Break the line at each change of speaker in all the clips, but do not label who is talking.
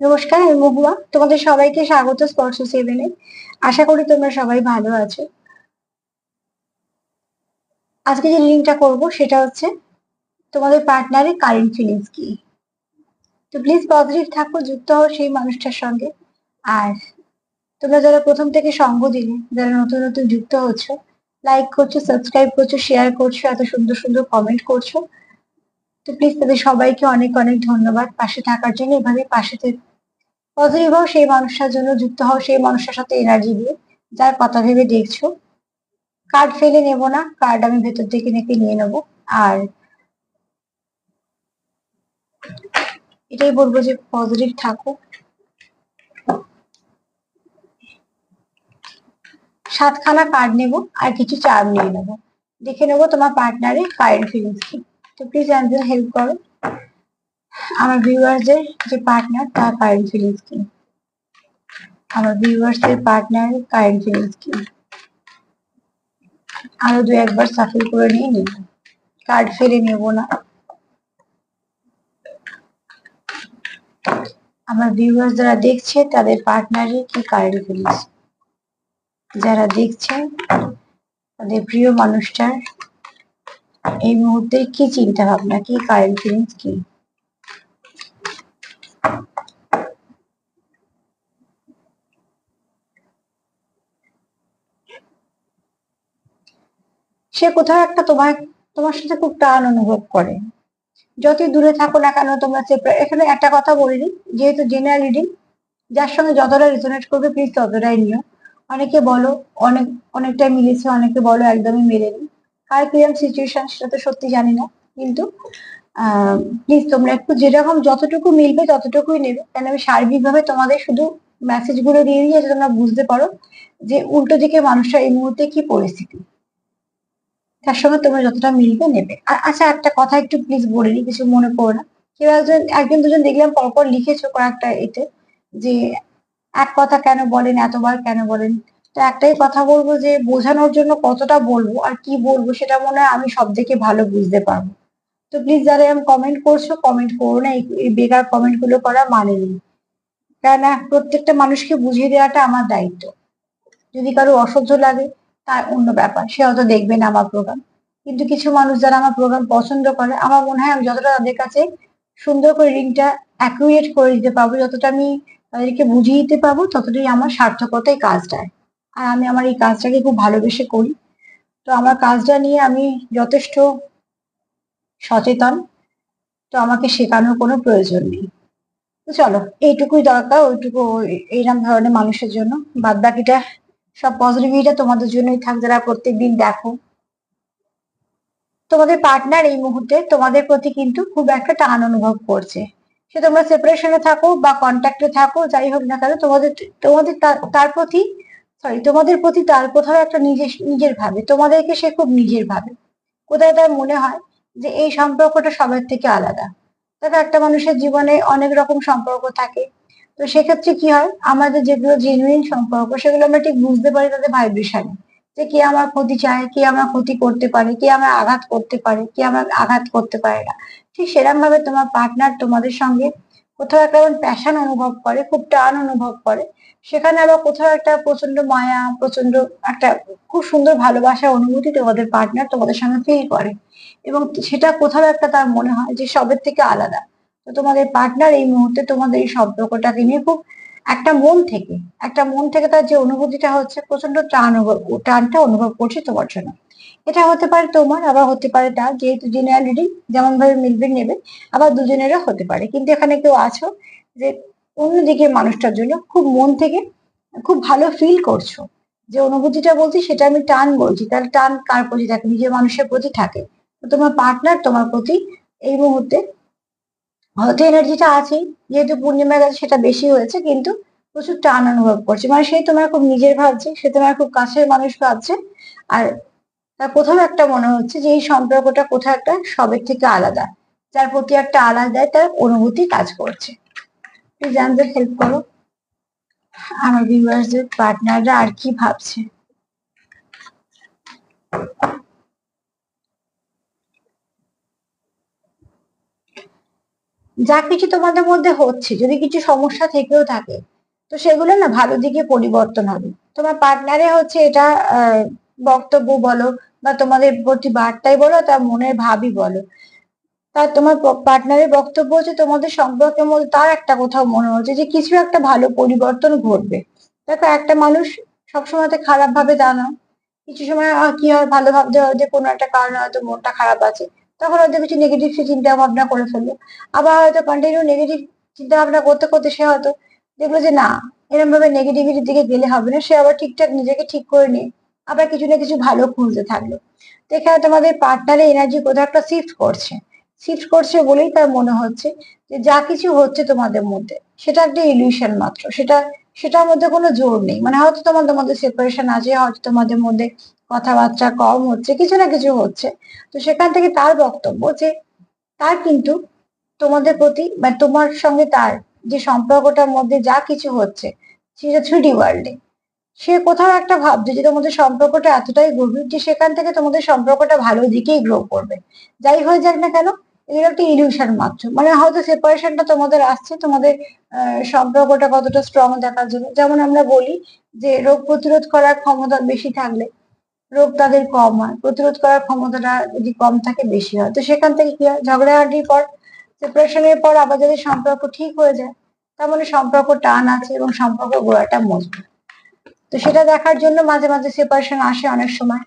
নমস্কার, আমি মহুয়া। তোমাদের সবাইকে স্বাগত স্পর্শ সেভেনে। আশা করি তোমরা সবাই ভালো আছো। আজকে যে লিঙ্কটা করব, সেটা হচ্ছে তোমাদের পার্টনারের কারেন্ট ফিলিংস কি? তো প্লিজ পজিটিভ থাকো, যুক্ত হও সেই মানুষটার সঙ্গে। আর তোমরা যারা প্রথম থেকে সঙ্গ দিলে, যারা নতুন নতুন যুক্ত হচ্ছ লাইক করছ সাবস্ক্রাইব করছ শেয়ার করছ, এত সুন্দর সুন্দর কমেন্ট করছ, তো প্লিজ তাদের সবাইকে অনেক অনেক ধন্যবাদ। পাশে থাকার জন্য এভাবে পাশে পজিটিভ হও সেই মানুষটার জন্য, যুক্ত হও সেই মানুষটার সাথে এনার্জি দিয়ে। যার কথা ভেবে দেখছ কার্ড ফেলে নেব না কার্ড আমি ভেতর থেকে নেকে নিয়ে নেব। আর এটাই বলব যে পজিটিভ থাকো। সাতখানা কার্ড নেব, আর কিছু চার্ম নিয়ে নেব। দেখে নেব তোমার পার্টনারের কারেন্ট ফিলিংস কি। তো প্লিজ একজন হেল্প করো। আমার ভিউয়ার্সদের যে পার্টনার তার কারেন্ট ফিলিংস কি? আমার ভিউয়ার্সদের পার্টনার কারেন্ট ফিলিংস কি? আরও দু একবার সাফল করে নিয়ে নিব কার্ড ফেলে নেব না। আমার ভিউয়ার্স যারা দেখছে, তাদের পার্টনারের কি কারেন্ট ফিলিংস যারা দেখছে, তাদের প্রিয় মানুষটার এই মুহূর্তে কি চিন্তা ভাবনা কি কারেন্ট ফিলিংস কি? সে কোথাও একটা তোমার তোমার সাথে খুব টান অনুভব করে। যতই দূরে থাকো না কেন, তোমরা এখানে একটা কথা বলিনি, যেহেতু জেনারেল রিডিং, যার সঙ্গে যতটা রেজোনেট করবে প্লিজ ততটাই নিও। অনেকে বলো, অনেক অনেকটাই মিলেছে, অনেকে বলো, একদমই মেলেনি। কার কিরম সিচুয়েশন সেটা তো সত্যি জানি না, কিন্তু প্লিজ তোমরা একটু যেরকম যতটুকু মিলবে ততটুকুই নেবে। কেন আমি সার্বিকভাবে তোমাদের শুধু মেসেজগুলো দিয়ে দিই যাতে তোমরা বুঝতে পারো যে উল্টো দিকে মানুষটা এই মুহূর্তে কি পরিস্থিতি। তার সঙ্গে তোমরা যতটা মিলবে নেবে। আচ্ছা একটা কথা একটু প্লিজ বলে দিই কিছু মনে করো না। কেউ একজন একজন দুজন দেখলাম পরপর লিখেছো কয়েকটা এতে যে এক কথা কেন বলেন, এতবার কেন বলেন। তো একটাই কথা বলব যে বোঝানোর জন্য কতটা বলব আর কি বলব সেটা মনে হয় আমি সব থেকে ভালো বুঝতে পারব। তো প্লিজ যারা এরকম কমেন্ট করছ কমেন্ট করো না। এই বেকার কমেন্টগুলো করা মানে নেই। কেননা প্রত্যেকটা মানুষকে বুঝিয়ে দেওয়াটা আমার দায়িত্ব। যদি কারও অসহ্য লাগে, তার অন্য ব্যাপার। সে হয়তো দেখবে না আমার প্রোগ্রাম কিন্তু কিছু মানুষ যারা আমার প্রোগ্রাম পছন্দ করে, আমার মনে হয় আমি যতটা তাদের কাছে সুন্দর করে রিংটা অ্যাকুরেট করে দিতে পারব, যতটা আমি তাদেরকে বুঝিয়ে দিতে পারব, ততটাই আমার সার্থকতা এই কাজটায় আর আমি আমার এই কাজটাকে খুব ভালোবেসে করি। তো আমার কাজটা নিয়ে আমি যথেষ্ট সচেতন। তো আমাকে শেখানোর কোনো প্রয়োজন নেই। তো চলো, এইটুকুই দরকার, ওইটুকু এইরকম ধরনের মানুষের জন্য। বাদ বাকিটা সব পজিটিভিটা তোমাদের জন্যই থাক, যারা প্রত্যেকদিন দেখো। তোমাদের পার্টনার এই মুহূর্তে তোমাদের প্রতি কিন্তু খুব একটা টান অনুভব করছে। সে তোমরা সেপারেশনে থাকো বা কন্ট্যাক্টে থাকো, যাই হোক না কেন, তোমাদের তোমাদের তার প্রতি সরি তোমাদের প্রতি তার কোথাও একটা নিজের নিজের ভাবে, তোমাদেরকে সে খুব নিজের ভাবে। কোথায় তার মনে হয় যে এই সম্পর্কটা সবার থেকে আলাদা। তবে একটা মানুষের জীবনে অনেক রকম সম্পর্ক থাকে। তো সেক্ষেত্রে কি হয়? আমাদের যেগুলো জেনুইন সম্পর্ক, সেগুলো আমরা ঠিক বুঝতে পারি তাদের ভাইব্রেশনে যে কে আমার ক্ষতি চায়, কে আমার ক্ষতি করতে পারে, কে আমার আঘাত করতে পারে, কে আমার আঘাত করতে পারে না। ঠিক সেরকম ভাবে তোমার পার্টনার তোমাদের সঙ্গে কোথাও একটা প্যাশন অনুভব করে, খুব টান অনুভব করে সেখানে আবার কোথাও একটা প্রচণ্ড মায়া প্রচণ্ড একটা খুব সুন্দর ভালোবাসা, অনুভূতি তোমাদের পার্টনার তোমাদের সঙ্গে ফিল করে। এবং সেটা কোথাও একটা তার মনে হয় যে সবের থেকে আলাদা। তো তোমাদের পার্টনার এই মুহূর্তে তোমাদের এই সম্পর্কটাকে নিয়ে খুব একটা মন থেকে, একটা মন থেকে তার যে অনুভূতিটা হচ্ছে প্রচণ্ড টান টানটা অনুভব করছে তোমার জন্য। এটা হতে পারে তোমার, আবার হতে পারে তার যেহেতু জেনারেল যেমন ভাবে মিলবে নেবে, আবার দুজনেরও হতে পারে। কিন্তু এখানে কেউ আছো যে অন্যদিকে মানুষটার জন্য খুব মন থেকে খুব ভালো ফিল করছ। যে অনুভূতিটা বলছি সেটা আমি টান বলছি তাহলে টান কার প্রতি? থাকে নিজের মানুষের প্রতি থাকে। তোমার পার্টনার তোমার প্রতি এই মুহূর্তে হয়তো এনার্জিটা আছেই, যেহেতু পূর্ণিমা গেছে সেটা বেশি হয়েছে, কিন্তু প্রচুর টান অনুভব করছে। মানে সেই তোমার খুব নিজের ভাবছে, সে তোমার খুব কাছের মানুষ ভাবছে। আর তার কোথাও একটা মনে হচ্ছে যে এই সম্পর্কটা কোথাও একটা সবের থেকে আলাদা, যার প্রতি একটা আলাদায় তার অনুভূতি কাজ করছে। প্লিজ আমাদের হেল্প করো। আমার ভিউয়ার্সদের পার্টনাররা আর কি ভাবছে? যা কিছু তোমাদের মধ্যে হচ্ছে, যদি কিছু সমস্যা থেকেও থাকে, তো সেগুলো না ভালো দিকে পরিবর্তন হবে। তোমার পার্টনারে হচ্ছে এটা বক্তব্য বলো বা তোমাদের প্রতি বার্তাই বলো তার মনের ভাবই বলো। তার তোমার পার্টনারের বক্তব্য হচ্ছে তোমাদের সম্পর্কের মধ্যে তার একটা কোথাও মনে হচ্ছে যে কিছু একটা ভালো পরিবর্তন ঘটবে। দেখো একটা মানুষ সবসময় খারাপ ভাবে তা না কিছু সময় কি হয় ভালো ভাবতে হয় যে কোনো একটা কারণে হয়তো মনটা খারাপ আছে, তখন হয়তো কিছু নেগেটিভ চিন্তা ভাবনা করে ফেলল। আবার হয়তো কন্টিনিউ নেগেটিভ চিন্তা ভাবনা করতে করতে সে হয়তো দেখল যে না এরকম ভাবে নেগেটিভিটির দিকে গেলে হবে না, সে আবার ঠিকঠাক নিজেকে ঠিক করে নিয়ে আবার কিছু না কিছু ভালো খুঁজতে থাকল। তো এখানে তোমাদের পার্টনারের এনার্জি কোথাও একটা শিফট করছে। শিফট করছে বলেই তার মনে হচ্ছে যে যা কিছু হচ্ছে তোমাদের মধ্যে, সেটা একটা ইলিউশন মাত্র, সেটা, সেটার মধ্যে কোনো জোর নেই। মানে হয়তো তোমাদের মধ্যে সেপারেশন আছে, হয়তো তোমাদের মধ্যে কথাবার্তা কম হচ্ছে, কিছু না কিছু হচ্ছে। তো সেখান থেকে তার বক্তব্য যে তার কিন্তু তোমাদের প্রতি বা তোমার সঙ্গে তার যে সম্পর্কটার মধ্যে যা কিছু হচ্ছে সেটা থ্রি ডি ওয়ার্ল্ডে সে কোথাও একটা ভাবছে যে তোমাদের সম্পর্কটা এতটাই গভীর যে সেখান থেকে তোমাদের সম্পর্কটা ভালো দিকেই গ্রো করবে। যাই হয়ে যাক না কেন এগুলো একটা ইলিউশন মাত্র। মানে হয়তো সেপারেশনটা তোমাদের আসছে, তোমাদের সম্পর্কটা কতটা স্ট্রং দেখার জন্য। যেমন আমরা বলি যে রোগ প্রতিরোধ করার ক্ষমতা বেশি থাকলে রোগ তাদের কম হয়। প্রতিরোধ করার ক্ষমতাটা যদি কম থাকে, বেশি হয়। তো সেখান থেকে কি হয়? ঝগড়াঝাটির পর সেপারেশনের পর আবার যদি সম্পর্ক ঠিক হয়ে যায়, তার মানে সম্পর্ক টান আছে এবং সম্পর্ক গোড়াটা মজবুত। তো সেটা দেখার জন্য মাঝে মাঝে সেপারেশন আসে অনেক সময়।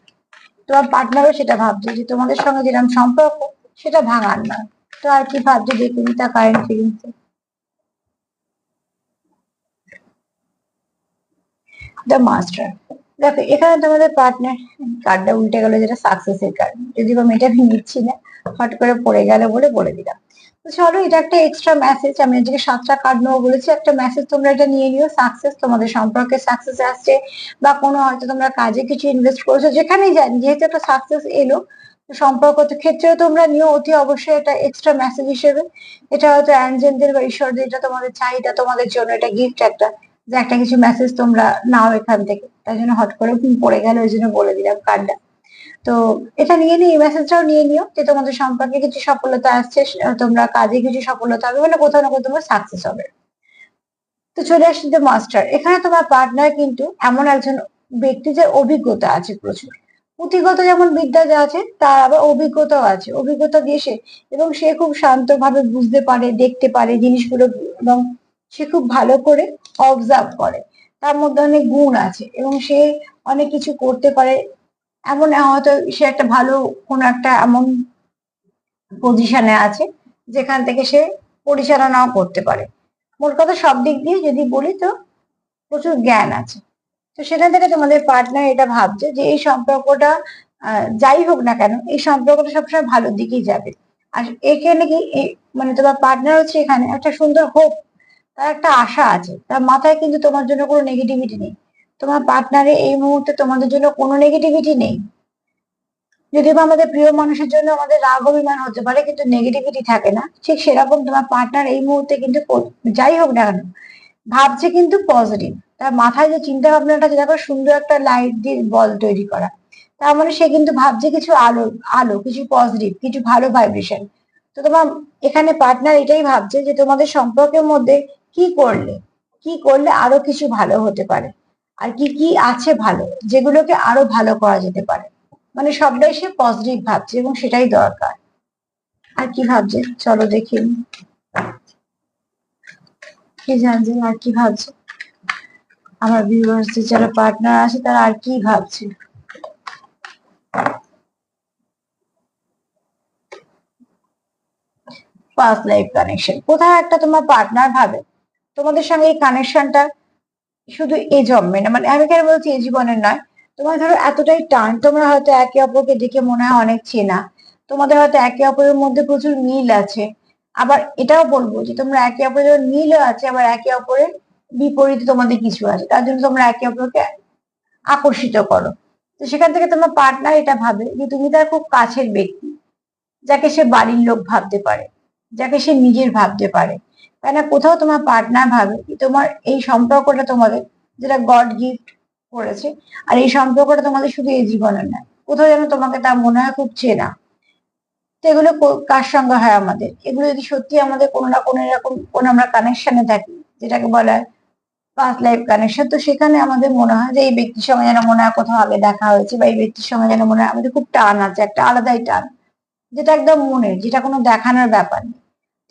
তোমার পার্টনারও সেটা ভাবছে যে তোমাদের সঙ্গে যেরকম সম্পর্ক সেটা ভাঙার না। তো আর কি ভাবছে দেখুন তার কারেন্ট ফিলিংস দ্য মাস্টার দেখো, এখানে তোমাদের পার্টনার কার্ডটা উল্টে গেল যেটা সাকসেসের কার্ড যদি বা মেয়েটা আমি নিচ্ছি না হট করে পড়ে গেল বলে বলে দিলাম। তো চলো, এটা একটা এক্সট্রা মেসেজ আমি আজকে সাতটা কার্ড নেব বলেছি। একটা মেসেজ তোমরা এটা নিয়ে নিও সাকসেস তোমাদের সম্পর্কে সাকসেস আসছে, বা কোনো হয়তো তোমরা কাজে কিছু ইনভেস্ট করেছ, যেখানেই জানি যেহেতু একটা সাকসেস এলো তো সম্পর্ক ক্ষেত্রেও তোমরা নিও, অতি অবশ্যই এটা এক্সট্রা মেসেজ হিসেবে। এটা হয়তো অ্যাঞ্জেলদের বা ঈশ্বরদের, এটা তোমাদের চাহিদা, তোমাদের জন্য এটা গিফট একটা, যে একটা কিছু মেসেজ তোমরা নাও এখান থেকে। তাই জন্য হট করে পড়ে গেল, ওই জন্য বলে দিলাম কার্ডটা। তো এটা নিয়ে নিও, এই মেসেজটাও নিয়ে নিও, যে তোমাদের সম্পর্কে কিছু সফলতা আসছে তোমরা কাজে কিছু সফলতা হবে মানে কোথাও না কোথাও তোমার সাকসেস হবে। তো চলে আসছি দ্য মাস্টার এখানে তোমার পার্টনার কিন্তু এমন একজন ব্যক্তি যে অভিজ্ঞতা আছে প্রচুর। পুঁথিগত যেমন বিদ্যা যা আছে, তার আবার অভিজ্ঞতাও আছে। অভিজ্ঞতা দিয়ে সে, এবং সে খুব শান্তভাবে বুঝতে পারে, দেখতে পারে জিনিসগুলো, এবং সে খুব ভালো করে অবজার্ভ করে। তার মধ্যে অনেক গুণ আছে, এবং সে অনেক কিছু করতে পারে। এমন হয়তো সে একটা ভালো কোনো একটা এমন পজিশনে আছে, যেখান থেকে সে পরিচালনাও করতে পারে। মোট কথা সব দিক দিয়ে যদি বলি তো প্রচুর জ্ঞান আছে। তো সেখান থেকে তোমাদের পার্টনার এটা ভাবছে যে এই সম্পর্কটা যাই হোক না কেন, এই সম্পর্কটা সবসময় ভালোর দিকেই যাবে। আর এখানে কি মানে তোমার পার্টনার হচ্ছে এখানে, একটা সুন্দর হোপ তার একটা আশা আছে। তার মাথায় কিন্তু তোমার জন্য কোনো নেগেটিভিটি নেই। তোমার পার্টনারে এই মুহূর্তে তোমাদের জন্য কোনো নেগেটিভিটি নেই। যদিও বা আমাদের প্রিয় মানুষের জন্য আমাদের রাগ অভিমান হতে পারে, কিন্তু নেগেটিভিটি থাকে না। ঠিক সেরকম তোমার পার্টনার এই মুহূর্তে কিন্তু যাই হোক না কেন ভাবছে কিন্তু পজিটিভ তার মাথায় যে চিন্তা ভাবনাটা আছে, দেখো সুন্দর একটা লাইট দিয়ে বল তৈরি করা। তার মানে সে কিন্তু ভাবছে কিছু আলো আলো, কিছু পজিটিভ কিছু ভালো ভাইব্রেশন তো তোমার এখানে পার্টনার এটাই ভাবছে যে তোমাদের সম্পর্কের মধ্যে কি করলে কি করলে আরও কিছু ভালো হতে পারে? আর কি কি আছে ভালো, যেগুলোকে আরও ভালো করা যেতে পারে? মানে সবটাই সে পজিটিভ ভাবছে এবং সেটাই দরকার। আর কি ভাবছে? চলো দেখি। কি জানছে আর কি ভাবছে? আমার ভিউয়ার্সদের যারা পার্টনার আছে, তারা আর কি ভাবছে? ফার্স্ট লাইফ কানেকশন কোথাও একটা তোমার পার্টনার ভাবে? তোমাদের সঙ্গে এই কানেকশনটা শুধু এই জন্মে না মানে আমি কেন বলছি এই জীবনের নয়? তোমার ধরো এতটাই টান, তোমরা হয়তো একে অপরকে দেখে মনে হয় অনেক চেনা। তোমাদের হয়তো একে অপরের মধ্যে প্রচুর মিল আছে। আবার এটাও বলব যে তোমরা একে অপরের মিলও আছে, আবার একে অপরের বিপরীতে তোমাদের কিছু আছে। তার জন্য তোমরা একে অপরকে আকর্ষিত করো। তো সেখান থেকে তোমার পার্টনার এটা ভাবে যে তুমি তার খুব কাছের ব্যক্তি, যাকে সে বাড়ির লোক ভাবতে পারে, যাকে সে নিজের ভাবতে পারে। তাই না কোথাও তোমার পার্টনার ভাবে তোমার এই সম্পর্কটা তোমাদের, যেটা গড গিফট করেছে, আর এই সম্পর্কটা তোমাদের শুধু এই জীবনের নয়, কোথাও যেন তোমাকে তা মনে হয় খুব চেনা। তো এগুলো কার সঙ্গে হয় আমাদের? এগুলো যদি সত্যি আমাদের কোনো না কোনো এরকম কোনো আমরা কানেকশনে থাকি, যেটাকে বলা হয় পাস্ট লাইফ কানেকশন তো সেখানে আমাদের মনে হয় যে এই ব্যক্তির সঙ্গে যেন মনে হয় কোথাও আগে দেখা হয়েছে বা এই ব্যক্তির সঙ্গে যেন মনে হয় আমাদের খুব টান আছে, একটা আলাদাই টান, যেটা একদম মনের, যেটা কোনো দেখানোর ব্যাপার নেই।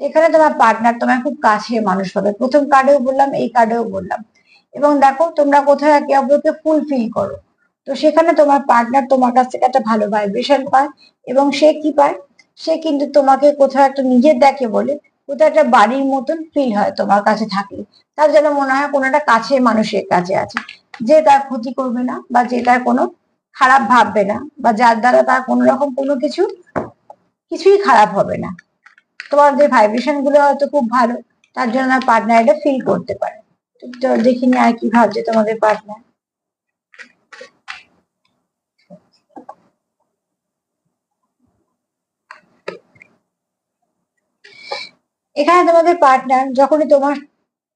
এখানে তোমার পার্টনার তোমার খুব কাছে মানুষ হবে। প্রথম কার্ডেও বললাম, এই কার্ডেও বললাম। এবং দেখো, তোমরা কোথায় একে অপরকে ফুলফিল করো। তো সেখানে তোমার পার্টনার তোমার কাছ থেকে একটা ভালো ভাইব্রেশন পায় এবং সে কি পায়? সে কিন্তু তোমাকে কোথাও একটা নিজের দেখে বলে, কোথাও একটা বাড়ির মতন ফিল হয় তোমার কাছে থাকলে। তার যেন মনে হয় কোনো একটা কাছে মানুষের কাছে আছে, যে তার ক্ষতি করবে না বা যে তার কোনো খারাপ ভাববে না বা যার দ্বারা তার কোনো রকম কোনো কিছু, কিছুই খারাপ হবে না। তোমাদের ভাইব্রেশনগুলো হয়তো খুব ভালো, তার জন্য পার্টনার এটা ফিল করতে পারে। দেখিনি আর কি ভাবছে তোমাদের পার্টনার এখানে তোমাদের পার্টনার যখনই তোমার,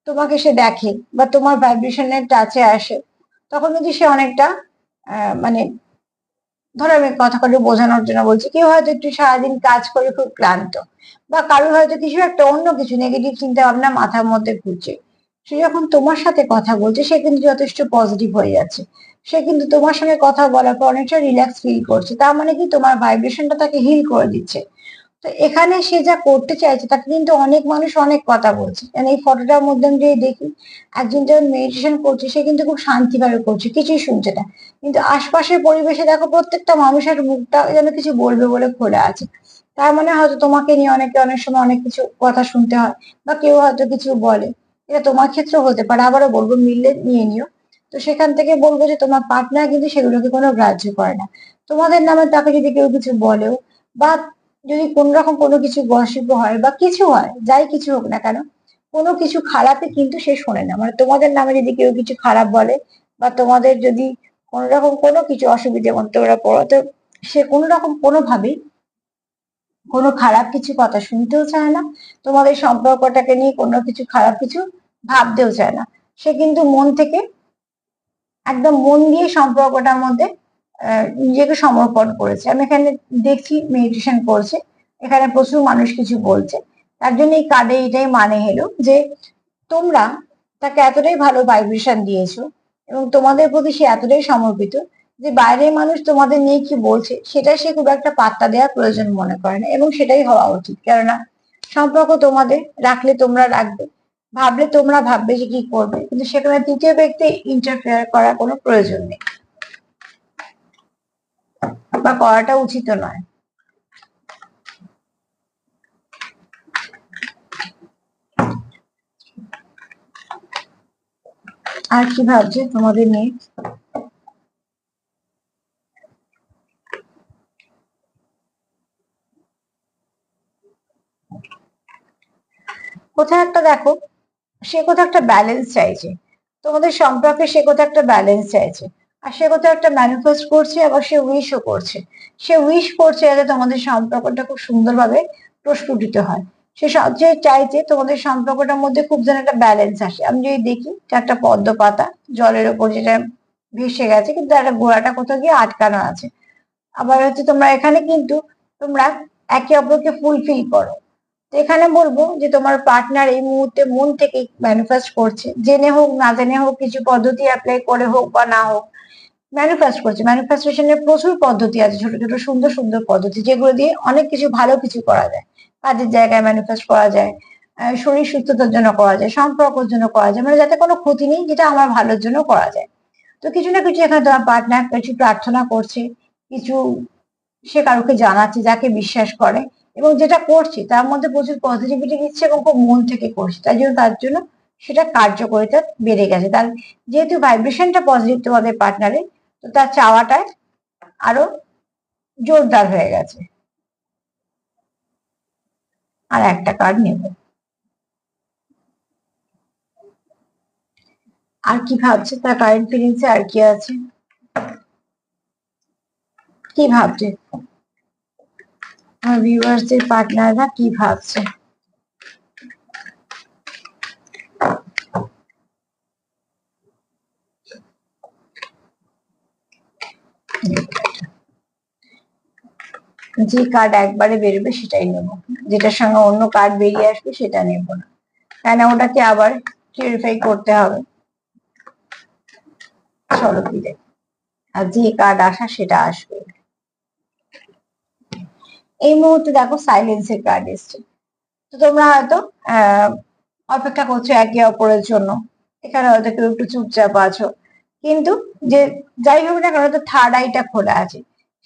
তোমাকে সে দেখে বা তোমার ভাইব্রেশনের টাচে আসে, তখন কিন্তু সে অনেকটা মানে ধরো আমি কথা করে বোঝানোর জন্য বলছি, কেউ হয়তো একটু সারাদিন কাজ করে খুব ক্লান্ত বা কারোর হয়তো কিছু একটা অন্য কিছু নেগেটিভ চিন্তা ভাবনা মাথার মধ্যে ঘুরছে, সে যখন তোমার সাথে কথা বলছে, সে কিন্তু যথেষ্ট পজিটিভ হয়ে যাচ্ছে, সে কিন্তু তোমার সঙ্গে কথা বলার পর অনেকটা রিল্যাক্স ফিল করছে, তার মানে কি তোমার ভাইব্রেশনটা তাকে হিল করে দিচ্ছে। তো এখানে সে যা করতে চাইছে, তাকে কিন্তু অনেক মানুষ অনেক কথা বলছে। মানে এই ফটোটার মধ্যে আমি যদি দেখি, একজন যখন মেডিটেশন করছে, সে কিন্তু খুব শান্তিভাবে করছে, কিছুই শুনছে না। কিন্তু আশপাশের পরিবেশে দেখো, প্রত্যেকটা মানুষের মুখটা যেন কিছু বলবে বলে খোলা আছে। তার মানে হয়তো তোমাকে নিয়ে অনেকে অনেক সময় অনেক কিছু কথা শুনতে হয়, বা কেউ হয়তো কিছু বলে। এটা তোমার ক্ষেত্রেও হতে পারে, আবারও বলব, মিললে নিয়ে নিও। তো সেখান থেকে বলব যে, তোমার পার্টনার কিন্তু সেগুলোকে কোনো গ্রাহ্য করে না। তোমাদের নামে তাকে যদি কেউ কিছু বলেও, বা যদি কোন রকম কোনো কিছু গসিপ হয় বা কিছু হয়, যাই কিছু হোক না কেন, কোনো কিছু খারাপে কিন্তু সে শোনে না। মানে তোমাদের নামে যদি কেউ কিছু খারাপ বলে বা তোমাদের যদি কোনো রকম কোনো কিছু অসুবিধে ওরা পড়ো, তো সে কোনো রকম কোনোভাবেই কোনো খারাপ কিছু কথা শুনতেও চায় না। তোমাদের সম্পর্কটাকে নিয়ে কোনো কিছু খারাপ কিছু ভাবতেও চায় না। সে কিন্তু মন থেকে একদম মন দিয়ে সম্পর্কটার মধ্যে নিজেকে সমর্পণ করেছে। আমি এখানে দেখছি মেডিটেশন করছে। এখানে প্রচুর মানুষ কিছু বলছে। তার জন্য এই কার্ডে এটাই মানে হলো যে, তোমরা তাকে এতটাই ভালো ভাইব্রেশন দিয়েছ এবং তোমাদের প্রতি সে এতটাই সমর্পিত যে, বাইরের মানুষ তোমাদের নিয়ে কি বলছে সেটা সে খুব একটা পাত্তা দেওয়ার প্রয়োজন মনে করে না এবং সেটাই হওয়া উচিত। কেননা সম্পর্ক তোমাদের রাখলে তোমরা রাখবে। ভাবলে তোমরা ভাববে যে কি করবে। কিন্তু সেখানে তৃতীয় ব্যক্তি ইন্টারফেয়ার করার কোনো প্রয়োজন নেই। বা করাটা উচিত নয়। আর কি ভাবছে তোমাদের নিয়ে? কোথাও একটা দেখো, সে কোথাও একটা ব্যালেন্স চাইছে। তোমাদের সম্পর্কে সে কোথাও একটা ব্যালেন্স চাইছে। আর সে কোথাও একটা ম্যানিফেস্ট করছে আবার সে উইশও করছে। সে উইশ করছে যাতে তোমাদের সম্পর্কটা খুব সুন্দরভাবে প্রস্ফুটিত হয়। সে সবচেয়ে চাইছে তোমাদের সম্পর্কটার মধ্যে খুব যেন একটা ব্যালেন্স আসে। আমি যদি দেখি যে একটা পদ্ম পাতা জলের ওপর যেটা ভেসে গেছে, কিন্তু একটা গোড়াটা কোথাও গিয়ে আটকানো আছে। আবার হচ্ছে তোমরা এখানে কিন্তু তোমরা একে অপরকে ফুলফিল করো। তো এখানে বলব যে তোমার পার্টনার এই মুহূর্তে মন থেকে ম্যানিফেস্ট করছে। জেনে হোক, না জেনে হোক, কিছু পদ্ধতি অ্যাপ্লাই করে হোক বা না হোক ম্যানিফেস্ট করছে। ম্যানিফেস্টেশনের প্রচুর পদ্ধতি আছে, ছোট ছোট, সুন্দর সুন্দর পদ্ধতি যেগুলো দিয়ে অনেক কিছু ভালো কিছু করা যায়। কাজের জায়গায় ম্যানিফেস্ট করা যায় শরীর সুস্থতার জন্য করা যায়, সম্পর্কের জন্য করা যায় মানে যাতে কোনো ক্ষতি নেই, যেটা আমার ভালোর জন্য করা যায়। তো কিছু না কিছু এখানে তোমার পার্টনার কিছু প্রার্থনা করছে, কিছু সে কারোকে জানাচ্ছে, যাকে বিশ্বাস করে, এবং যেটা করছে, তার মধ্যে প্রচুর পজিটিভিটি দিচ্ছে এবং খুব মন থেকে করছে। তাই জন্য তার জন্য সেটা কার্যকরিতা বেড়ে গেছে। তার যেহেতু ভাইব্রেশনটা পজিটিভ তোমাদের পার্টনারে তো তার চাওয়াটায় আরও জোরদার হয়ে গেছে। আর একটা কার্ড নেব। আর কি ভাবছে? তার কারেন্ট ফিলিংসে আর কি আছে? কি ভাবছে? আমার ভিউয়ার্সদের পার্টনাররা কি ভাবছে? যে কার্ড একবারে বেরোবে সেটাই নেব। যেটার সঙ্গে অন্য কার্ড বেরিয়ে আসবে সেটা নেব না। কেন ওটাকে আবার ক্লিয়ারিফাই করতে হবে? চলো ফিরে। আর যে কার্ড আসা সেটা আসবে। এই মুহূর্তে দেখো সাইলেন্সের কার্ড এসছে। তো তোমরা হয়তো অপেক্ষা করছ একে অপরের জন্য। এখানে হয়তো কেউ একটু চুপচাপ আছো। কিন্তু যে যাই হোক না কেন তো থার্ড আইটা খোলা আছে।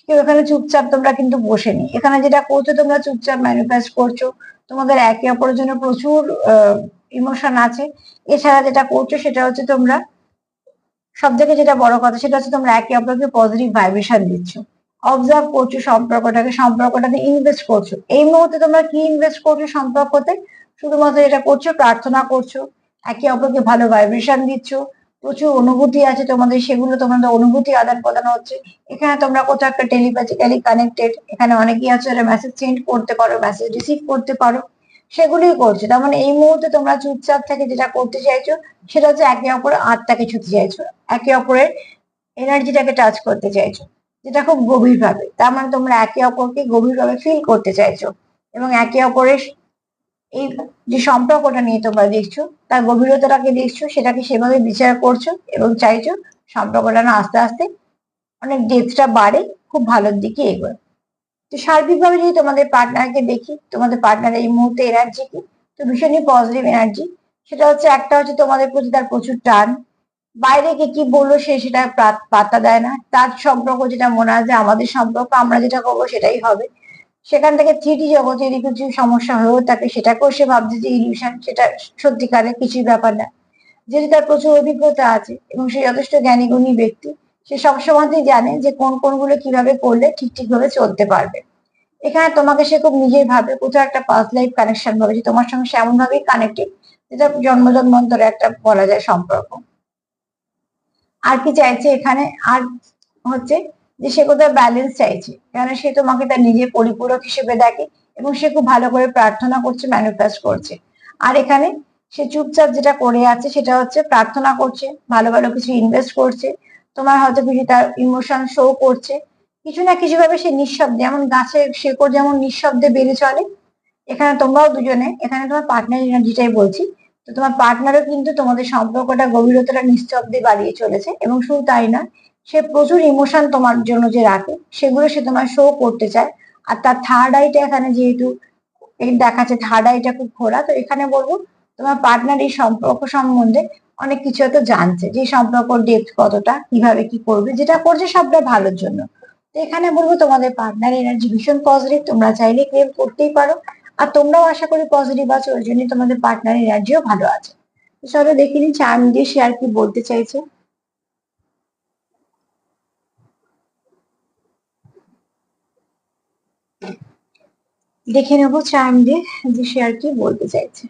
কেউ এখানে চুপচাপ তোমরা কিন্তু বসে নি এখানে যেটা করছ, তোমরা চুপচাপ ম্যানিফেস্ট করছ। তোমাদের একে অপরের জন্য প্রচুর ইমোশন আছে। এছাড়া যেটা করছ, সেটা হচ্ছে তোমরা সব থেকে যেটা বড় কথা, সেটা হচ্ছে তোমরা একে অপরকে পজিটিভ ভাইব্রেশন দিচ্ছ। অবজার্ভ করছ সম্পর্কটাকে সম্পর্কটাতে ইনভেস্ট করছ। এই মুহূর্তে তোমরা কি ইনভেস্ট করছ সম্পর্কতে? শুধুমাত্র এটা করছ, প্রার্থনা করছ, একে অপরকে ভালো ভাইব্রেশন দিচ্ছ। প্রচুর অনুভূতি আছে তোমাদের, সেগুলো তোমাদের অনুভূতি আদান প্রদান হচ্ছে। এখানে তোমরা কোথাও একটা টেলিপ্যাথিক্যালি কানেক্টেড এখানে অনেকেই আছে যারা মেসেজ সেন্ড করতে পারো মেসেজ রিসিভ করতে পারো, সেগুলোই করছ। তার মানে এই মুহূর্তে তোমরা চুপচাপ থেকে যেটা করতে চাইছো, সেটা হচ্ছে একে অপরের আত্মাকে ছুতে চাইছো, একে অপরের এনার্জিটাকে টাচ করতে চাইছো, যেটা খুব গভীরভাবে। তার মানে তোমরা একে অপরকে গভীরভাবে ফিল করতে চাইছো এবং একে অপরের এই যে সম্পর্কটা নিয়ে তোমরা দেখছ, তার গভীরতাটাকে দেখছ, সেটাকে সেভাবে বিচার করছ এবং চাইছো সম্পর্কটা না আস্তে আস্তে অনেক ডেপথটা বাড়ে, খুব ভালোর দিকে এগোয়। তো সার্বিকভাবে যদি তোমাদের পার্টনারকে দেখি, তোমাদের পার্টনার এই মুহূর্তে এনার্জি কি, তো ভীষণই পজিটিভ এনার্জি সেটা হচ্ছে একটা হচ্ছে তোমাদের প্রতি তার প্রচুর টান। বাইরে কে কি বলল সে সেটা পাত্তা দেয় না। তার সম্পর্ক যেটা মনে হয় যে আমাদের সম্পর্ক, আমরা যেটা করব সেটাই হবে। সেখান থেকে থ্রিডি জগতে যদি কিছু সমস্যা হয়েও থাকে সেটাকেও সে ভাবছে যে ইলিউশন সেটা সত্যিকারের কিছুই ব্যাপার না। যেহেতু তার প্রচুর অভিজ্ঞতা আছে এবং সে যথেষ্ট জ্ঞানী গুণী ব্যক্তি, সে সবসময়তেই জানে যে কোন কোনগুলো কীভাবে করলে ঠিক ঠিক ভাবে চলতে পারবে। এখানে তোমাকে সে খুব নিজের ভাবে কোথাও একটা পাস লাইফ কানেকশন ভাবে যে তোমার সঙ্গে সে এমন ভাবেই কানেক্টেড যেটা জন্ম জন্মান্তরে একটা বলা যায় সম্পর্ক। আর কি চাইছে এখানে? আর হচ্ছে যে সে কোথাও ব্যালেন্স চাইছে। কেন সে তোমাকে তার নিজের পরিপূরক হিসেবে দেখে এবং সে খুব ভালো করে প্রার্থনা করছে ম্যানিফেস্ট করছে। আর এখানে সে চুপচাপ যেটা করে আছে সেটা হচ্ছে প্রার্থনা করছে, ভালো ভালো কিছু ইনভেস্ট করছে, তোমার হয়তো কিছু তার ইমোশন শো করছে। কিছু না কিছু ভাবে সে নিঃশব্দে, যেমন গাছের শেকড় যেমন নিঃশব্দে বেড়ে চলে। এখানে তোমরাও দুজনে, এখানে তোমার পার্টনার এনার্জিটাই বলছি। তো তোমার পার্টনারও কিন্তু তোমাদের সম্পর্কটা গভীরতাটা নিঃশব্দে বাড়িয়ে চলেছে এবং শুধু তাই না সে প্রচুর ইমোশন তোমার জন্য যে রাখে, সেগুলো সে তোমার শো করতে চায়। আর তার থার্ড আইটা এখানে যেহেতু দেখাচ্ছে থার্ড আইটা খুব ঘোরা, তো এখানে বলব, তোমার পার্টনার এই সম্পর্ক সম্বন্ধে অনেক কিছু হয়তো জানছে, যে সম্পর্ক ডেপথ কতটা, কীভাবে কি করবে, যেটা করছে সবটা ভালোর জন্য। তো এখানে বলব তোমাদের পার্টনার এনার্জি ভীষণ পজিটিভ তোমরা চাইলে ক্লেম করতেই পারো। আর তোমরাও আশা করি পজিটিভ আছো, ওই জন্য তোমাদের পার্টনার এনার্জিও ভালো আছে। চলো দেখিনি চার্ম দিয়ে সে আর কি বলতে চাইছে? দেখে নেব চার্ম দিয়ে যে সে আর কি বলতে চাইছে।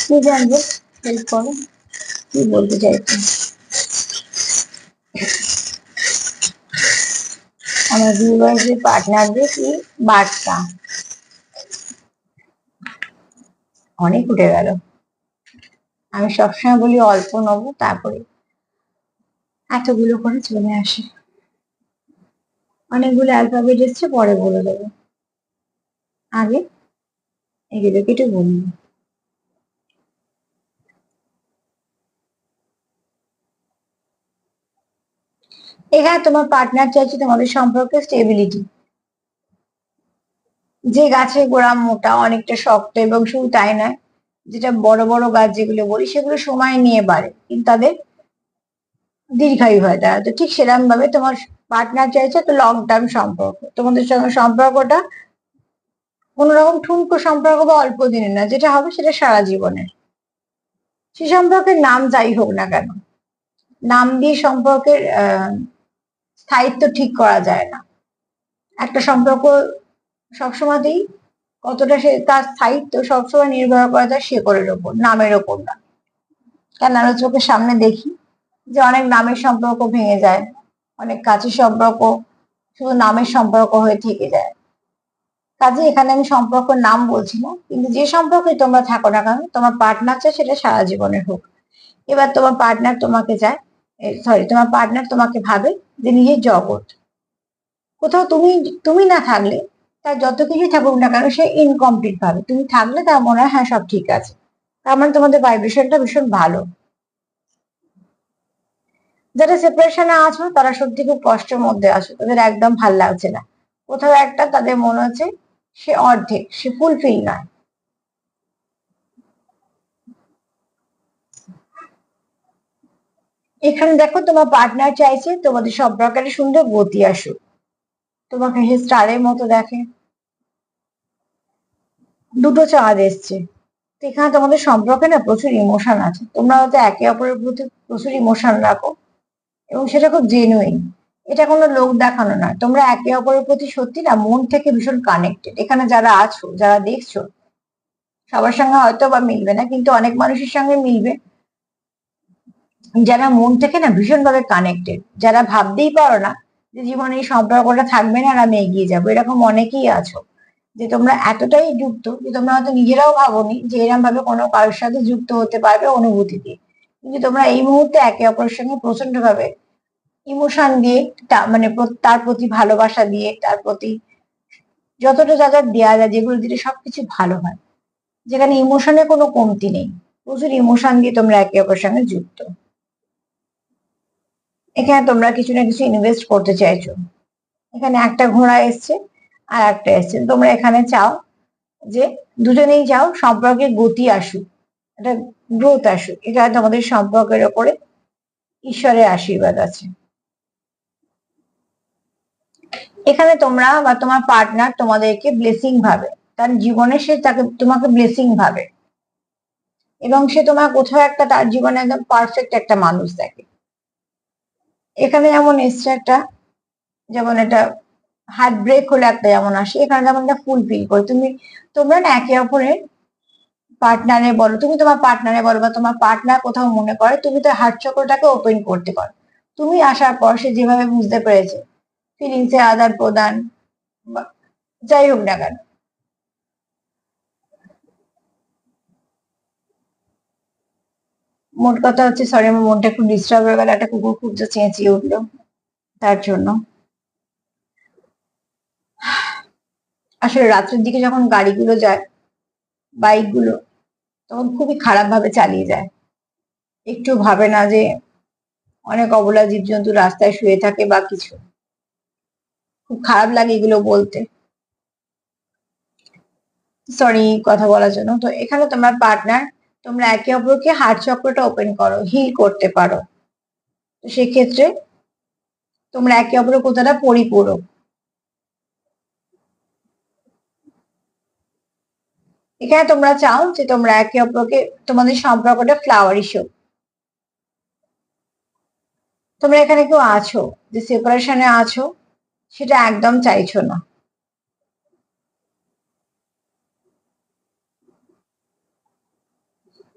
কি জানব? হেল্প করো। কি বলতে চাইছে? আমার কি বার্তা? অনেক উঠে গেল। আমি সবসময় বলি অল্প নেব, তারপরে এতগুলো করে চলে আসে। অনেকগুলো অ্যালফাবেট এসছে, পরে বলে দেবো। আগে এগুলোকে একটু বলব এখানে তোমার পার্টনার চাইছে তোমাদের সম্পর্কে স্টেবিলিটি যে গাছের গোড়া মোটা, অনেকটা শক্ত এবং শুধু তাই নয়, যেটা বড় বড় গাছ যেগুলো বলি, সেগুলো সময় নিয়ে বাড়ে। কিন্তু তাদের দীর্ঘায়ু হয় তারা। তো ঠিক সেরকম ভাবে তোমার পার্টনার চাইছে তো লং টার্ম সম্পর্ক। তোমাদের সঙ্গে সম্পর্কটা কোন রকম ঠুনকো সম্পর্ক বা অল্প দিনের না, যেটা হবে সেটা সারা জীবনের। সে সম্পর্কের নাম যাই হোক না কেন, নাম দিয়ে সম্পর্কের স্থায়িত্ব ঠিক করা যায় না। একটা সম্পর্ক সবসময়তেই কতটা সে তার স্থায়িত্ব সবসময় নির্ভর করা যায় শেকড়ের ওপর, নামের ওপর না। কেন আমরা চোখের সামনে দেখি যে অনেক নামের সম্পর্ক ভেঙে যায়, অনেক কাছের সম্পর্ক, শুধু নামের সম্পর্ক হয়ে থেকে যায়। কাজে এখানে আমি সম্পর্কের নাম বলছি না, কিন্তু যে সম্পর্কে তোমরা থাকো না কেন, তোমার পার্টনার চাই সেটা সারা জীবনের হোক। এবার তোমার পার্টনার তোমাকে চায় সরি তোমার পার্টনার তোমাকে ভাবে যে নিজের জগৎ। কোথাও তুমি তুমি না থাকলে, তার যত কিছুই থাকুক না কেন, সে ইনকমপ্লিট ভাবে। তুমি থাকলে তার মনে হয় হ্যাঁ সব ঠিক আছে। তার মানে তোমাদের ভাইব্রেশনটা ভীষণ ভালো। যারা সেপারেশনে আছো, তারা সত্যি খুব কষ্টের মধ্যে আছো। তাদের একদম ভালো লাগছে না। কোথাও একটা তাদের মনে হচ্ছে সে অর্ধেক, সে ফুলফিল নয়। এখানে দেখো তোমার পার্টনার চাইছে, তোমাদের সব প্রকারের সুন্দর গতি আসুক। তোমাকে সে স্টারের মতো দেখে। দুটো চাঁদ এসছে। এখানে তোমাদের সম্পর্কে না প্রচুর ইমোশন আছে। তোমরা হয়তো একে অপরের প্রতি প্রচুর ইমোশন রাখো। এবং সেটা খুব জেনুইন এটা কোনো লোক দেখানো নয়। তোমরা একে অপরের প্রতি সত্যি না মন থেকে ভীষণ কানেক্টেড এখানে যারা আছো, যারা দেখছ, সবার সঙ্গে হয়তো বা মিলবে না, কিন্তু অনেক মানুষের সঙ্গে মিলবে। যারা মন থেকে না ভীষণ ভাবে কানেক্টেড যারা ভাবতেই পারো না যে জীবনে এই সম্পর্কটা থাকবে না আর আমি এগিয়ে যাব। এরকম অনেকেই আছো যে তোমরা এতটাই যুক্ত যে তোমরা হয়তো নিজেরাও ভাবোনি যে এরকম ভাবে কোনো কারোর সাথে যুক্ত হতে পারবে অনুভূতি দিয়ে। কিন্তু তোমরা এই মুহূর্তে একে অপরের সঙ্গে প্রচণ্ড ভাবে ইমোশন দিয়ে মানে তার প্রতি ভালোবাসা দিয়ে, তার প্রতি যতটা যা যা দেওয়া যায়, যেগুলো দিলে সবকিছু ভালো হয়। যেখানে ইমোশনে কোনো কমতি নেই। প্রচুর ইমোশন দিয়ে তোমরা একে অপরের সঙ্গে যুক্ত। এখানে তোমরা কিছু না কিছু ইনভেস্ট করতে চাইছো। এখানে একটা ঘোড়া এসছে আর একটা এসছে। তোমরা এখানে চাও যে দুজনেই চাও সম্পর্কে গতি আসুক। একটা গ্রোথ আসুক এটা তোমাদের সম্পর্কের ওপরে ঈশ্বরের আশীর্বাদ আছে। এখানে তোমরা বা তোমার পার্টনার তোমাদেরকে ব্লেসিং ভাবে। তার জীবনে সে তাকে, তোমাকে ব্লেসিং ভাবে। এবং সে তোমার কোথাও একটা, তার জীবনে একদম পারফেক্ট একটা মানুষ দেখে। এখানে যেমন এসছে একটা, যেমন একটা হার্ট ব্রেক হলে একটা যেমন আসে, এখানে যেমন একটা ফুল ফিল করে। তুমি, তোমরা না একে অপরের পার্টনারে বলো, তুমি তোমার পার্টনারে বলো বা তোমার পার্টনার কোথাও মনে করে, তুমি তো হার্ট চক্রটাকে ওপেন করতে পারো। তুমি আসার পর সে যেভাবে বুঝতে পেরেছে ফিলিংস এর আদান প্রদান যাই হোক না কেন। মোট কথা হচ্ছে সরি আমার মনটা একটু ডিস্টার্ব হয়ে গেল, একটা কুকুর খুব জোর চেঁচিয়ে উঠল তার জন্য। আসলে রাত্রের দিকে যখন গাড়িগুলো যায় বাইকগুলো তখন খুবই খারাপ ভাবে চালিয়ে যায়। একটু ভাবে না যে অনেক অবলা জীবজন্তু রাস্তায় শুয়ে থাকে বা কিছু। খুব খারাপ লাগে এগুলো বলতে। সরি কথা বলার জন্য। তো এখানে তোমার পার্টনার তোমরা একে অপরকে হার্ট চক্রটা ওপেন করো হিল করতে পারো। তো সেক্ষেত্রে তোমরা একে অপরের কোথাটা পরিপূরক। এখানে তোমরা চাও যে তোমরা একে অপরকে, তোমাদের সম্পর্কটা ফ্লাওয়ারি হোক তোমরা এখানে কেউ আছো, যে সেপারেশনে আছো, সেটা একদম চাইছো না।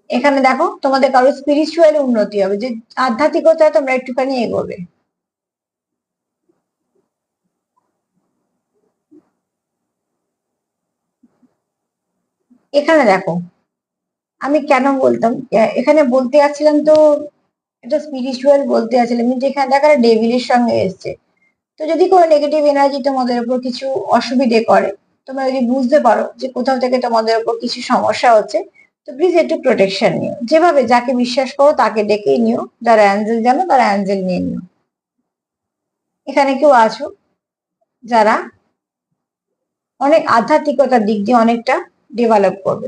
এখানে দেখো, তোমাদের কারও স্পিরিচুয়াল উন্নতি হবে, যে আধ্যাত্মিকতায় তোমরা একটুখানি এগোবে। এখানে দেখো। আমি কেন বলতাম? এখানে বলতে যাচ্ছিলাম তো, এটা স্পিরিচুয়াল বলতে যাচ্ছিলাম। কিন্তু এখানে দেখা ডেভিলের সঙ্গে এসছে। তো যদি কোনো নেগেটিভ এনার্জি তোমাদের উপর কিছু অসুবিধে করে, তোমরা যদি বুঝতে পারো যে কোথাও থেকে তোমাদের উপর কিছু সমস্যা হচ্ছে, তো প্লিজ একটু প্রোটেকশন নিও। যেভাবে যাকে বিশ্বাস করো তাকে ডেকেই নিও। যারা অ্যাঞ্জেল জানো তারা অ্যাঞ্জেল নিয়ে নিও। এখানে কেউ আছো? যারা অনেক আধ্যাত্মিকতার দিক দিয়ে অনেকটা ডেভেলপ করবে।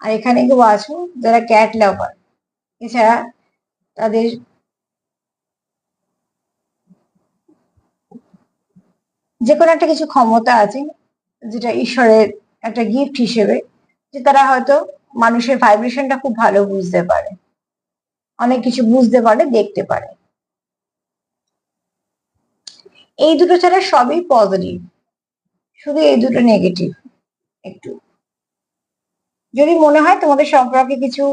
আর এখানে কেউ আছো যারা ক্যাট লাভার এছাড়া তাদের যে কোনো একটা কিছু ক্ষমতা আছে, যেটা ঈশ্বরের একটা গিফট হিসেবে, যে তারা হয়তো মানুষের ভাইব্রেশনটা খুব ভালো বুঝতে পারে। অনেক কিছু বুঝতে পারে, দেখতে পারে। এই দুটো ছাড়া সবই পজিটিভ শুধু এই দুটো নেগেটিভ একটু। যদি মনে হয় তোমাদের সম্পর্কে কিছু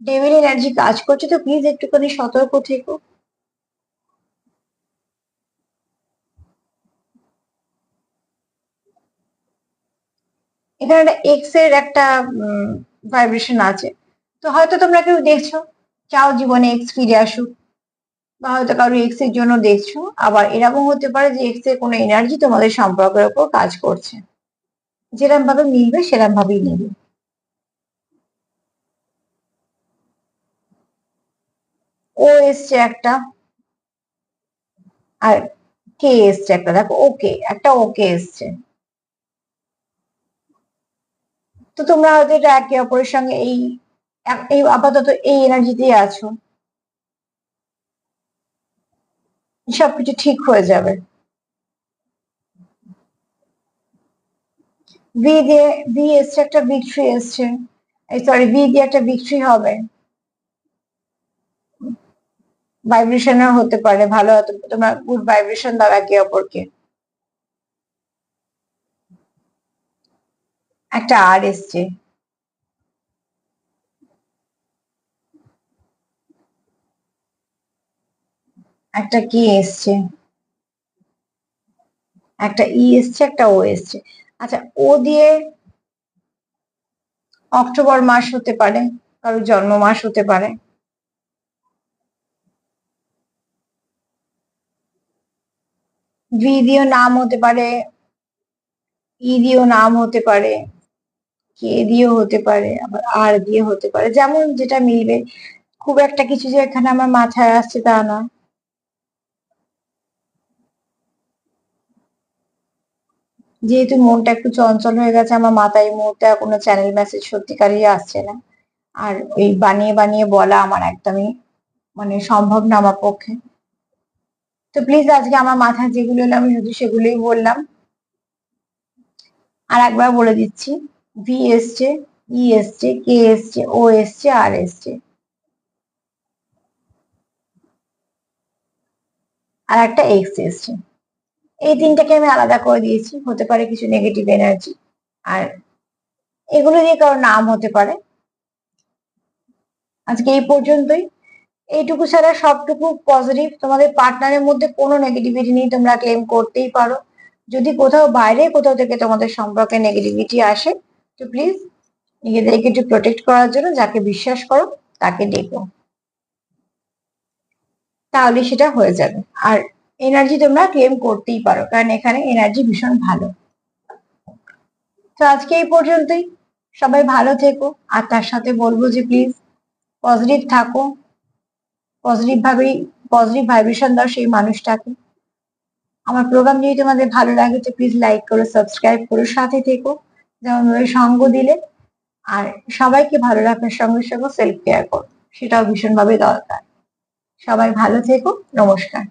ডেভিল এনার্জি কাজ করছে, তো প্লিজ একটুখানি সতর্ক থেকো। এখানে একটা এক্সের একটা ভাইব্রেশন আছে। তো হয়তো তোমরা কেউ দেখছ, চাও জীবনে এক্স ফিরে আসুক, বা হয়তো কারও এক্সের জন্য দেখছ, আবার এরকম হতে পারে যে এক্সের কোনো এনার্জি তোমাদের সম্পর্কের উপর কাজ করছে। যেরকম ভাবে মিলবে সেরকম ভাবেই নেবে। ও এসছে একটা। আর কে এসছে একটা? দেখো ওকে একটা ওকে এসছে। তো তোমরা হয়তো এটা একে অপরের সঙ্গে এই এই আপাতত এই এনার্জিতেই আছো। সবকিছু ঠিক হয়ে যাবে। বি দিয়ে বি এসছে একটা বিক্রি এসছে। সরি বি দিয়ে একটা বিক্রি হবে। ভাইব্রেশনও হতে পারে, ভালো তোমরা গুড ভাইব্রেশন দাও একে অপরকে। একটা আর এসছে। একটা কি এসছে। একটা ই এসছে, একটা ও এসছে। আচ্ছা ও দিয়ে অক্টোবর মাস হতে পারে কারও জন্ম মাস হতে পারে। দিয়েও নাম হতে পারে ই দিয়েও নাম হতে পারে, কে দিয়েও হতে পারে, আবার আর দিয়ে হতে পারে, যেমন যেটা মিলবে। খুব একটা কিছু যে এখানে আমার মাথায় আসছে তা না যেহেতু মনটা একটু চঞ্চল হয়ে গেছে, আমার মাথায় এই মুহূর্তে কোনো চ্যানেল মেসেজ সত্যিকারই আসছে না। আর ওই বানিয়ে বানিয়ে বলা আমার একদমই মানে সম্ভব না আমার পক্ষে। তো প্লিজ আজকে আমার মাথায় যেগুলো এলো, আমি শুধু সেগুলোই বললাম। আর একবার বলে দিচ্ছি ভি এসছে ই এসছে কে এসছে ও এসছে আর এসছে। আর একটা এক্স এসছে। এই তিনটাকে আমি আলাদা করে দিয়েছি, হতে পারে কিছু নেগেটিভ এনার্জি আর এগুলো দিয়ে কারোর নাম হতে পারে। আজকে এই পর্যন্তই। এইটুকু ছাড়া সবটুকু পজিটিভ তোমাদের পার্টনারের মধ্যে কোনো নেগেটিভিটি নেই, তোমরা ক্লেম করতেই পারো। যদি কোথাও বাইরে, কোথাও থেকে তোমাদের সম্পর্কে নেগেটিভিটি আসে, তো প্লিজ নিজেদেরকে একটু প্রোটেক্ট করার জন্য, যাকে বিশ্বাস করো, তাকে ডেকো তাহলে সেটা হয়ে যাবে। আর এনার্জি তোমরা ক্লেম করতেই পারো, কারণ এখানে এনার্জি ভীষণ ভালো। তো আজকে এই পর্যন্তই। সবাই ভালো থেকো। আর তার সাথে বলব যে প্লিজ পজিটিভ থাকো। পজিটিভ ভাবেই পজিটিভ ভাইব্রেশন দাও সেই মানুষটাকে। আমার প্রোগ্রাম যদি তোমাদের ভালো লাগে তো প্লিজ লাইক করো সাবস্ক্রাইব করো, সাথে থেকো, যেমন ওই সঙ্গ দিলে। আর সবাইকে ভালো রাখার সঙ্গে সঙ্গে সেলফ কেয়ার করো, সেটাও ভীষণভাবে দরকার। সবাই ভালো থেকো, নমস্কার।